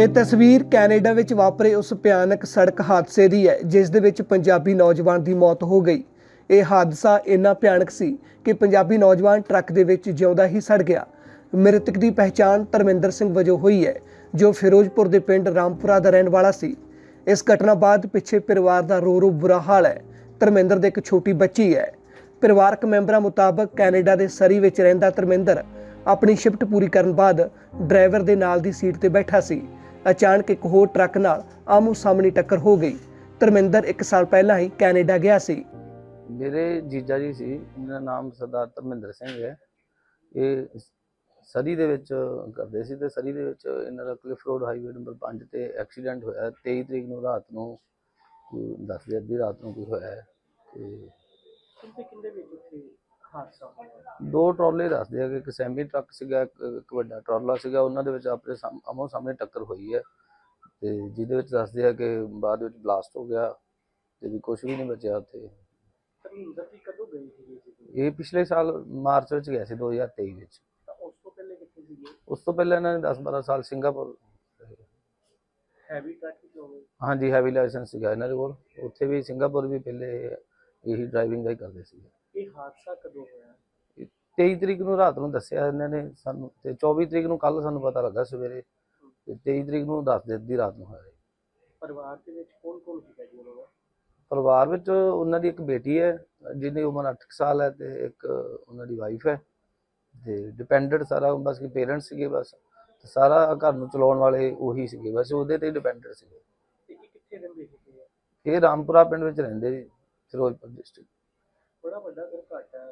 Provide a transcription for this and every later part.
ਇਹ ਤਸਵੀਰ ਕੈਨੇਡਾ ਵਿੱਚ ਵਾਪਰੇ ਉਸ ਭਿਆਨਕ ਸੜਕ ਹਾਦਸੇ ਦੀ ਹੈ, ਜਿਸ ਦੇ ਵਿੱਚ ਪੰਜਾਬੀ ਨੌਜਵਾਨ ਦੀ ਮੌਤ ਹੋ ਗਈ। ਇਹ ਹਾਦਸਾ ਇੰਨਾ ਭਿਆਨਕ ਸੀ ਕਿ ਪੰਜਾਬੀ ਨੌਜਵਾਨ ਟਰੱਕ ਦੇ ਵਿੱਚ ਜਿਉਂਦਾ ਹੀ ਸੜ ਗਿਆ। ਮ੍ਰਿਤਕ ਦੀ ਪਹਿਚਾਣ ਧਰਮਿੰਦਰ ਸਿੰਘ ਵਜੋਂ ਹੋਈ ਹੈ, ਜੋ ਫਿਰੋਜ਼ਪੁਰ ਦੇ ਪਿੰਡ ਰਾਮਪੁਰਾ ਦਾ ਰਹਿਣ ਵਾਲਾ ਸੀ। ਇਸ ਘਟਨਾ ਬਾਅਦ ਪਿੱਛੇ ਪਰਿਵਾਰ ਦਾ ਰੋ ਰੋ ਬੁਰਾ ਹਾਲ ਹੈ। ਧਰਮਿੰਦਰ ਦੇ ਇੱਕ ਛੋਟੀ ਬੱਚੀ ਹੈ। ਪਰਿਵਾਰਕ ਮੈਂਬਰਾਂ ਮੁਤਾਬਕ ਕੈਨੇਡਾ ਦੇ ਸਰੀ ਵਿੱਚ ਰਹਿੰਦਾ ਧਰਮਿੰਦਰ ਆਪਣੀ ਸ਼ਿਫਟ ਪੂਰੀ ਕਰਨ ਬਾਅਦ ਡਰਾਈਵਰ ਦੇ ਨਾਲ ਦੀ ਸੀਟ ਤੇ ਬੈਠਾ ਸੀ। ਅਚਾਨਕ ਇੱਕ ਹੋਰ ਟਰੱਕ ਨਾਲ ਆਮੋ ਸਾਹਮਣੀ ਟੱਕਰ ਹੋ ਗਈ। ਧਰਮਿੰਦਰ 1 ਸਾਲ ਪਹਿਲਾਂ ਹੀ ਕੈਨੇਡਾ ਗਿਆ ਸੀ। ਮੇਰੇ ਜੀਜਾ ਜੀ ਸੀ ਇਹਨਾਂ ਦਾ ਨਾਮ ਸਰਦਾਰ ਧਰਮਿੰਦਰ ਸਿੰਘ ਹੈ। ਇਹ ਸਰੀ ਦੇ ਵਿੱਚ ਕਰਦੇ ਸੀ ਤੇ ਸਰੀ ਦੇ ਵਿੱਚ ਇਹਨਾਂ ਦਾ ਕਲਿਫ ਰੋਡ ਹਾਈਵੇ ਨੰਬਰ 5 ਤੇ ਐਕਸੀਡੈਂਟ ਹੋਇਆ। 23 ਤਰੀਕ ਨੂੰ ਰਾਤ ਨੂੰ ਕੋਈ ਦਸ ਦੇ ਅੱਧੀ ਰਾਤ ਨੂੰ ਕੋਈ ਹੋਇਆ ਤੇ ਕਿੰਦੇ ਕਿੰਦੇ ਵਿੱਚ ਉੱਥੇ ਹਾਦਸਾ ਹੋਇਆ ਦੋ ਟਰਾਲੇ ਦੱਸਦੇ ਆ ਕਿ ਇੱਕ ਸੈਮੀ ਟਰੱਕ ਸੀਗਾ ਇੱਕ ਇੱਕ ਵੱਡਾ ਟਰਾਲਾ ਸੀਗਾ ਉਹਨਾਂ ਦੇ ਵਿੱਚ ਸਾਹਮ- ਆਮੋ ਸਾਹਮਣੇ ਟੱਕਰ ਹੋਈ ਹੈ ਤੇ ਜਿਹਦੇ ਵਿੱਚ ਦੱਸਦੇ ਆ ਕਿ ਬਾਅਦ ਵਿੱਚ ਬਲਾਸਟ ਹੋ ਗਿਆ ਤੇ ਵੀ ਕੁਝ ਵੀ ਨਹੀਂ ਬਚਿਆ ਉੱਥੇ। ਧਰਮਿੰਦਰ ਜੀ ਕਦੋਂ ਗਏ ਸੀਗੇ ਜੀ ਇਹ ਪਿਛਲੇ ਸਾਲ ਮਾਰਚ ਵਿੱਚ ਗਿਆ ਸੀ 2023 ਵਿੱਚ ਉਸ ਤੋਂ ਪਹਿਲੇ ਕਿੱਥੇ ਸੀਗੇ ਉਸ ਤੋਂ ਪਹਿਲਾਂ ਇਹਨਾਂ ਨੇ 10-12 ਸਾਲ ਸਿੰਗਾਪੁਰ ਹੈਵੀ ਟਰੱਕ ਚਲਾਉਂਦੇ ਹਾਂਜੀ ਹੈਵੀ ਲਾਇਸੈਂਸ ਸੀਗਾ ਇਹਨਾਂ ਦੇ ਕੋਲ। ਉੱਥੇ ਵੀ ਸਿੰਗਾਪੁਰ ਵੀ ਪਹਿਲੇ ਇਹੀ ਡਰਾਈਵਿੰਗ ਦਾ ਹੀ ਕਰਦੇ ਸੀ ਇਹ ਹਾਦਸਾ ਕਦੋਂ ਹੋਇਆ? 23 ਤਰੀਕ ਨੂੰ ਰਾਤ ਨੂੰ ਦੱਸਿਆ ਇਹਨਾਂ ਨੇ ਸਾਨੂੰ ਤੇ 24 ਤਰੀਕ ਨੂੰ ਕੱਲ ਸਾਨੂੰ ਪਤਾ ਲੱਗਾ ਸਵੇਰੇ ਤੇ 23 ਤਰੀਕ ਨੂੰ ਦੱਸ ਦਿੱਤੀ ਰਾਤ ਨੂੰ ਹੋਇਆ। ਪਰਿਵਾਰ ਦੇ ਵਿੱਚ ਕੌਣ ਕੌਣ ਸੀਗਾ ਜੀ ਉਹਨਾਂ ਦਾ? ਪਰਿਵਾਰ ਵਿੱਚ ਉਹਨਾਂ ਦੀ ਇੱਕ ਬੇਟੀ ਹੈ ਜਿਹਦੀ ਉਮਰ 8 ਸਾਲ ਹੈ ਤੇ ਇੱਕ ਉਹਨਾਂ ਦੀ ਵਾਈਫ ਹੈ ਤੇ ਡਿਪੈਂਡੈਂਟ ਸਾਰਾ ਬਸ ਕਿ ਪੇਰੈਂਟਸ ਸੀਗੇ ਬਸ ਸਾਰਾ ਘਰ ਨੂੰ ਚਲਾਉਣ ਵਾਲੇ ਉਹੀ ਸੀਗੇ ਬਸ ਉਹਦੇ ਤੇ ਡਿਪੈਂਡੈਂਟ ਸੀਗੇ। ਇਹ ਕਿੱਥੇ ਰਹਿੰਦੇ ਸੀਗੇ? ਇਹ ਰਾਮਪੁਰਾ ਪਿੰਡ ਵਿੱਚ ਰਹਿੰਦੇ ਜੀ ਫਿਰੋਜ਼ਪੁਰ ਡਿਸਟ੍ਰਿਕਟ ਬੜਾ ਵੱਡਾ ਦੁਰਘਟਨਾ ਹੈ,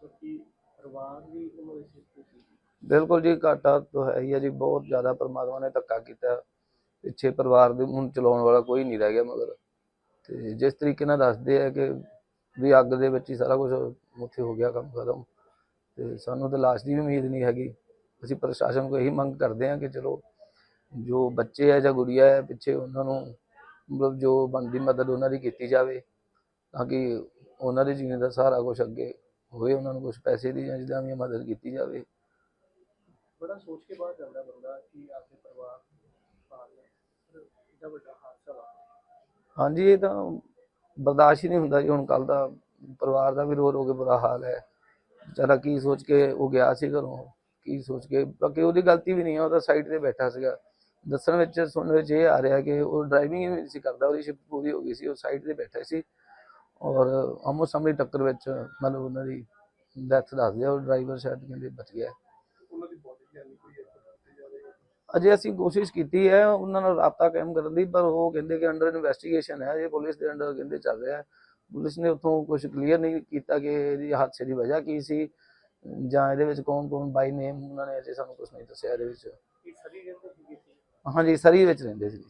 ਕਿਉਂਕਿ ਪਰਿਵਾਰ ਵੀ ਉਹਨਾਂ ਦੇ ਸਿਰ ਤੇ ਸੀ। ਬਿਲਕੁਲ ਜੀ, ਘਾਟਾ ਤਾਂ ਹੈ ਹੀ ਹੈ ਜੀ, ਬਹੁਤ ਜ਼ਿਆਦਾ ਪਰਮਾਤਮਾ ਨੇ ਧੱਕਾ ਕੀਤਾ। ਪਿੱਛੇ ਪਰਿਵਾਰ ਦੇ ਹੁਣ ਚਲਾਉਣ ਵਾਲਾ ਕੋਈ ਨਹੀਂ ਰਹਿ ਗਿਆ ਮਗਰ। ਤੇ ਜਿਸ ਤਰੀਕੇ ਨਾਲ ਦੱਸਦੇ ਆ ਕਿ ਵੀ ਅੱਗ ਦੇ ਵਿੱਚ ਹੀ ਸਾਰਾ ਕੁਝ ਉੱਥੇ ਹੋ ਗਿਆ, ਕੰਮ ਖਤਮ। ਤੇ ਸਾਨੂੰ ਤਾਂ ਲਾਸ਼ ਦੀ ਵੀ ਉਮੀਦ ਨਹੀਂ ਹੈਗੀ। ਅਸੀਂ ਪ੍ਰਸ਼ਾਸਨ ਕੋਲ ਇਹੀ ਮੰਗ ਕਰਦੇ ਹਾਂ ਕਿ ਚਲੋ, ਜੋ ਬੱਚੇ ਹੈ ਜਾਂ ਗੁੜੀਆ ਹੈ ਪਿੱਛੇ ਉਹਨਾਂ ਨੂੰ ਮਤਲਬ ਜੋ ਬਣਦੀ ਮਦਦ ਉਹਨਾਂ ਦੀ ਕੀਤੀ ਜਾਵੇ, ਤਾਂ ਕਿ ਉਹਨਾਂ ਦੇ ਜੀਣ ਦਾ ਸਾਰਾ ਕੁਝ ਅੱਗੇ ਹੋਵੇ ਉਹਨਾਂ ਨੂੰ ਕੁਝ ਪੈਸੇ ਦੀ ਜਾਂ ਜਿੱਦਾਂ ਵੀ ਮਦਦ ਕੀਤੀ ਜਾਵੇ। ਬੜਾ ਸੋਚ ਕੇ ਬਾਅਦ ਜਾਂਦਾ ਬੰਦਾ ਕਿ ਆਪਣੇ ਪਰਿਵਾਰ ਪਾਲ ਲੈ ਪਰ ਇਹਦਾ ਵੱਡਾ ਹਾਦਸਾ ਹਾਂਜੀ ਇਹ ਤਾਂ ਬਰਦਾਸ਼ਤ ਹੀ ਨਹੀਂ ਹੁੰਦਾ ਜੀ ਹੁਣ ਕੱਲ ਦਾ। ਪਰਿਵਾਰ ਦਾ ਵੀ ਰੋ ਰੋ ਕੇ ਬੁਰਾ ਹਾਲ ਹੈ। ਵਿਚਾਰਾ ਕੀ ਸੋਚ ਕੇ ਉਹ ਗਿਆ ਸੀ ਘਰੋਂ ਕੀ ਸੋਚ ਕੇ ਬਾਕੀ ਉਹਦੀ ਗਲਤੀ ਵੀ ਨਹੀਂ ਹੈ ਉਹ ਤਾਂ ਸਾਈਡ ਤੇ ਬੈਠਾ ਸੀਗਾ। ਦੱਸਣ ਵਿੱਚ ਸੁਣਨ ਵਿੱਚ ਇਹ ਆ ਰਿਹਾ ਕਿ ਉਹ ਡਰਾਈਵਿੰਗ ਹੀ ਨਹੀਂ ਸੀ ਕਰਦਾ ਉਹਦੀ ਸ਼ਿਫਟ ਪੂਰੀ ਹੋ ਗਈ ਸੀ ਉਹ ਸਾਈਡ ਤੇ ਬੈਠਾ ਸੀ। ਔਰ ਆਮੋ ਸਾਹਮਣੇ ਟੱਕਰ ਵਿੱਚ ਮਤਲਬ ਉਹਨਾਂ ਦੀ ਡੈਥ ਦੱਸਦੇ ਆ ਡਰਾਈਵਰ ਸ਼ਾਇਦ ਕਹਿੰਦੇ ਬਚ ਗਿਆ। ਉਹਨਾਂ ਦੀ ਬੋਡੀ ਜਾਨੀ ਕੋਈ ਇੱਕ ਦੱਸਦੇ ਜਾਵੇ ਅਜੇ ਅਸੀਂ ਕੋਸ਼ਿਸ਼ ਕੀਤੀ ਹੈ ਉਹਨਾਂ ਨਾਲ ਰਾਬਤਾ ਕਾਇਮ ਕਰਨ ਦੀ ਪਰ ਉਹ ਕਹਿੰਦੇ ਕਿ ਅੰਡਰ ਇਨਵੈਸਟੀਗੇਸ਼ਨ ਹੈ ਇਹ ਪੁਲਿਸ ਦੇ ਅੰਡਰ ਕਹਿੰਦੇ ਚੱਲ ਰਿਹਾ ਪੁਲਿਸ ਨੇ ਉਥੋਂ ਕੁਝ ਕਲੀਅਰ ਨਹੀਂ ਕੀਤਾ ਕਿ ਇਹਦੀ ਹਾਦਸੇ ਦੀ ਵਜ੍ਹਾ ਕੀ ਸੀ ਜਾਂ ਇਹਦੇ ਵਿੱਚ ਕੌਣ ਕੌਣ ਬਾਈ ਨੇਮ ਉਹਨਾਂ ਨੇ ਅਜੇ ਸਾਨੂੰ ਕੁਝ ਨਹੀਂ ਦੱਸਿਆ ਇਹਦੇ ਵਿੱਚ। ਹਾਂਜੀ ਸਰੀ ਵਿੱਚ ਰਹਿੰਦੇ ਸੀ।